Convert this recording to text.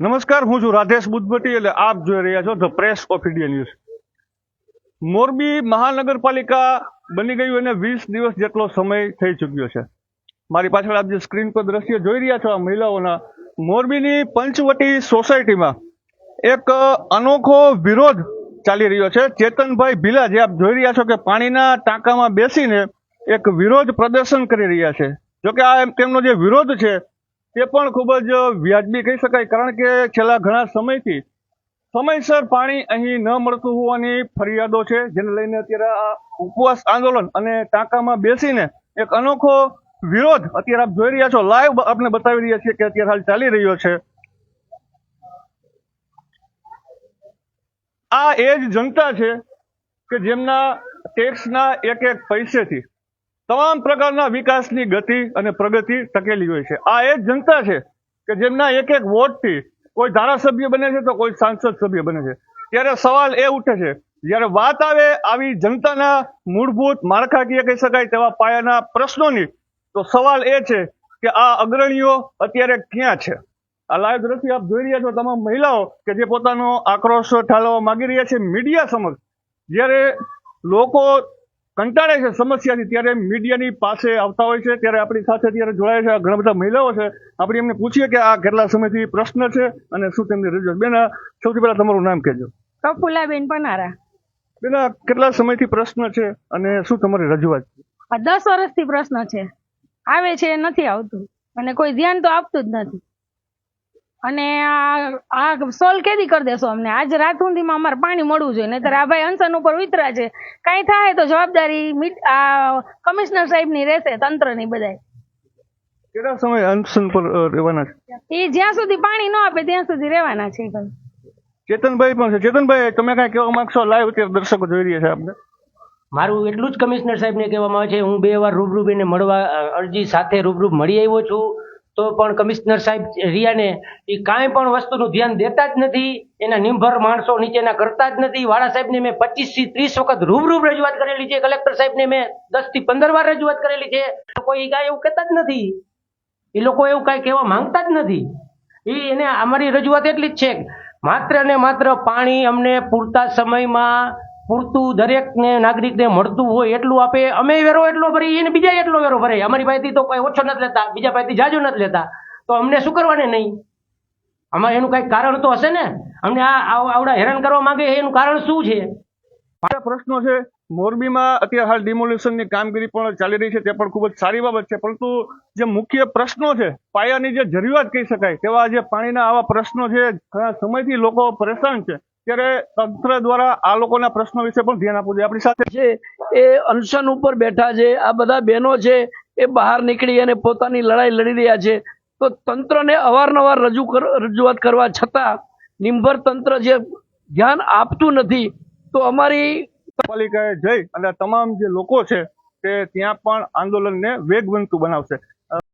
નમસ્કાર, હું છું રાધેશ બુદ્ધભટ્ટી એટલે આપ જોઈ રહ્યા છો the press of India news Morbi મહાનગરપાલિકા બની ગયું અને વીસ દિવસ જેટલો સમય થઈ ચૂક્યો છે. મારી પાછળ આપ જે સ્ક્રીન પર દ્રશ્ય જોઈ રહ્યા છો આ મહિલાઓના, મોરબીની પંચવટી સોસાયટીમાં એક અનોખો વિરોધ ચાલી રહ્યો છે. ચેતનભાઈ ભીલા જે આપ જોઈ રહ્યા છો કે પાણીના ટાંકામાં બેસીને એક વિરોધ પ્રદર્શન કરી રહ્યા છે. જોકે આ તેમનો જે વિરોધ છે, તે પણ ખૂબ જ વ્યાજબી કહી શકાય, કારણ કે છેલ્લા ઘણા સમયથી સમયસર પાણી અહીં ન મળતું હોવાની ફરિયાદો છે, જેને લઈને અત્યારે આ ઉપવાસ આંદોલન અને ટાંકામાં બેસીને એક અનોખો વિરોધ અત્યારે આપ જોઈ રહ્યા છો. લાઈવ આપને બતાવી રહ્યા છીએ કે અત્યારે હાલ ચાલી રહ્યો છે. આ એ જ જનતા છે કે જેમના ટેક્સના એક એક પૈસેથી તમામ પ્રકારના વિકાસની ગતિ અને પ્રગતિ ટકેલી હોય છે. આ એ જ જનતા છે કે જેમના એક એક વોટથી કોઈ ધારાસભ્ય બને છે તો કોઈ સાંસદ સભ્ય બને છે. ત્યારે સવાલ એ ઉઠે છે, જ્યારે વાત આવે આવી જનતાના મૂળભૂત માળખાકીય કહી શકાય તેવા પાયાના પ્રશ્નોની, તો સવાલ એ છે કે આ અગ્રણીઓ અત્યારે ક્યાં છે? આ લાઈવ દ્રશ્ય આપ જોઈ રહ્યા છો તમામ મહિલાઓ કે જે પોતાનો આક્રોશ ઠાલવવા માંગી રહ્યા છે મીડિયા સમક્ષ. જ્યારે લોકો કંટાળે છે સમસ્યાથી ત્યારે મીડિયાની પાસે આવતા હોય છે ત્યારે આપણી સાથે ત્યારે જોડાય છે ઘણા બધા મહિલાઓ છે. આપણે એમને પૂછીએ કે આ કેટલા સમયથી પ્રશ્ન છે અને શું તેમની રજૂઆત. બેન સૌથી પહેલા તમારું નામ કહેજો. પ્રફુલ્લાબેન પનારા. બેન કેટલા સમયથી પ્રશ્ન છે અને શું તમારી રજૂઆત છે? આ દસ વર્ષથી પ્રશ્ન છે. આવે છે નથી આવતું. અને કોઈ ધ્યાન તો આપતું જ નથી. અને આ આ સોલ્વ કેદી કરી દેશો અમને. આજ રાત સુધીમાં અમારે પાણી મળવું જોઈએ. નહીતર આ ભાઈ અનશન ઉપર વિતરા છે. કાંઈ થાય તો જવાબદારી મીટ- આ કમિશનર સાહેબની રહેશે તંત્રની બધાય. કેટલા સમય અનશન પર રહેવાના છે? એ જ્યાં સુધી પાણી ન આપે ત્યાં સુધી રહેવાના છે ચેતનભાઈ પણ છે. ચેતનભાઈ તમે કાંઈ કહેવા માંગશો? લાઈવ અત્યારે દર્શકો જોઈ રહ્યા છે આપણે મારું એટલું જ કમિશનર સાહેબને કહેવામાં આવે છે. હું બે વાર રૂબરૂ બેને મળવા અરજી સાથે રૂબરૂ મળી આવ્યો છું. તો પણ કમિશનર સાહેબ રિયાને એ કાંઈ પણ વસ્તુનું ધ્યાન દેતા જ નથી, એના નિર્ભર માણસો નીચેના કરતા જ નથી. વાળા સાહેબને મેં પચીસથી ત્રીસ વખત રૂબરૂબ રજૂઆત કરેલી છે. કલેક્ટર સાહેબને મેં દસથી પંદર વાર રજૂઆત કરેલી છે. કોઈ કાંઈ એવું કહેતા જ નથી. એ લોકો એવું કાંઈ કહેવા માંગતા જ નથી. એ એને અમારી રજૂઆત એટલી જ છે માત્ર ને માત્ર પાણી અમને પૂરતા સમયમાં પૂરતું દરેકને નાગરિકને મળતું હોય એટલું આપે. અમે વેરો એટલો ભરી, એને બીજા એટલો વેરો ભરે. અમારી પાસેથી તો કોઈ ઓછો નથી લેતા, બીજા પાસેથી જાજો નથી લેતા. તો અમને શું કરવાને નહીં? આમાં એનું કંઈક કારણ તો હશે ને? અમને આ આવ- આવડા હેરાન કરવા માંગે એનું કારણ શું છે? મારા પ્રશ્નો છે, મોરબીમાં અત્યારે હાલ ડિમોલિશનની કામગીરી પણ ચાલી રહી છે, તે પણ ખૂબ જ સારી બાબત છે. પરંતુ જે મુખ્ય પ્રશ્નો છે, પાયાની જે જરૂરિયાત કહી શકાય, તેવા જે પાણીના આવા પ્રશ્નો છે, ઘણા સમયથી લોકો પરેશાન છે. ત્યારે તંત્ર દ્વારા આ લોકોના પ્રશ્નો વિશે પણ ધ્યાન આપવું જોઈએ. આપણી સાથે છે એ અનશન ઉપર બેઠા છે આ બધા બહેનો છે એ બહાર નીકળી અને પોતાની લડાઈ લડી રહ્યા છે. તો તંત્રને અવારનવાર રજૂ રજૂઆત કરવા છતાં નિંભર તંત્ર જે ધ્યાન આપતું નથી તો અમારી પાલિકાએ જઈ અને તમામ જે લોકો છે તે ત્યાં પણ આંદોલનને વેગવંતુ બનાવશે.